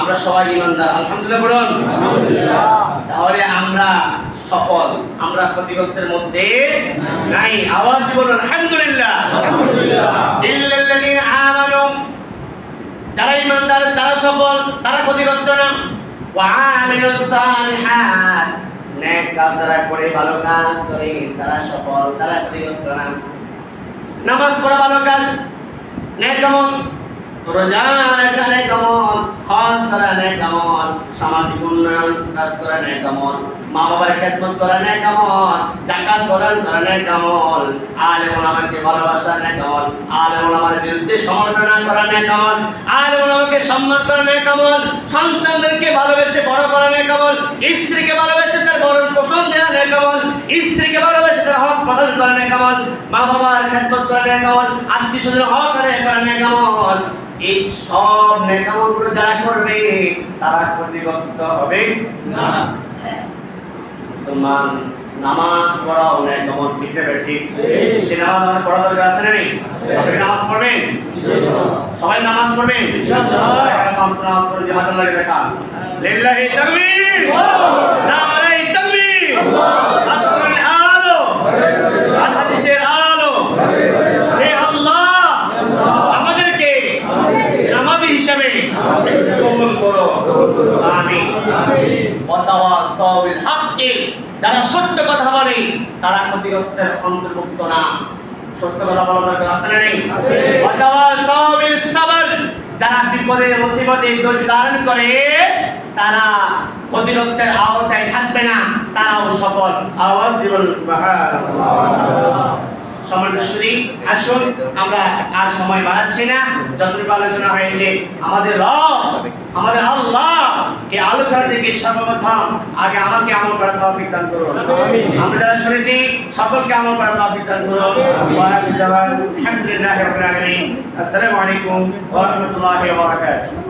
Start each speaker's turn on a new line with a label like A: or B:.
A: আমরা সবাই ইমানদার। আলহামদুলিল্লাহ বলুন। তাহলে আমরা সফল আমরা ক্ষতিগ্রস্তের মধ্যে নাই। আওয়াজ দিয়ে বলুন আলহামদুলিল্লাহ। যারা ইমানদার তারা সফল তারা ক্ষতিগ্রস্ত না। ওয়া আমিলুস সালিহাত নেক কাজ যারা করে ভালো কাজ করে তারা সফল তারা ক্ষতিগ্রস্ত না। নামাজ পড়া ভালো কাজ কেমন রোজা রাখা কেমন বিরুদ্ধে করা সম্মান ভালোবেসে বড় স্ত্রীকে ভালোবেসে তার বরণ পোষণ দেওয়া নেক কেমন স্ত্রীকে ভালোবেসে তার হক প্রদান করা নেক কেমন মা বাবার খেদমত করা নেক কেমন আত্মীয় স্বজন হক আদায় করা কেমন এই সব যারা করবে তারা ক্ষতিগ্রস্ত হবে মুসলমান নামাজ পড়াও ঠিক ঠিক। সে নামাজ আমার পড়া দরকার আছে নেই। আপনি নামাজ পড়বেন সবাই নামাজ পড়বেন। নামাজ পড়ে যে লাগে দেখা লিল্লাহি তাকবীর তাকবীর আলো আল হাদিসের আলো হে আল্লাহ আমাদেরকে নামাজি হিসাবে কবুল করো আমিন যারা সত্য কথা বলে তারা ক্ষতিগ্রস্তের অন্তর্ভুক্ত না সত্য কথা বলা যারা বিপদে মুসিবতে ধৈর্য করে তারা ক্ষতিগ্রস্তের আওতায় থাকবে না তারাও সফল আওয়াজ জীবন সুবহানাল্লাহ সমাজেশ্বরী আসুন আমরা আর সময় বাড়াচ্ছি না। যতটুকু আলোচনা হয়েছে আমাদের রব আমাদের আল্লাহ এই আলোচনা থেকে সর্বপ্রথম আগে আমাকে আমল করার তৌফিক দান করুন।
B: আমিন।
A: আমরা যারা শুনেছি সকলকে আমল করার তৌফিক দান করুন। আলহামদুলিল্লাহি রাব্বিল আলামিন। আসসালামু আলাইকুম ওয়া রাহমাতুল্লাহি ওয়া বারাকাতুহু।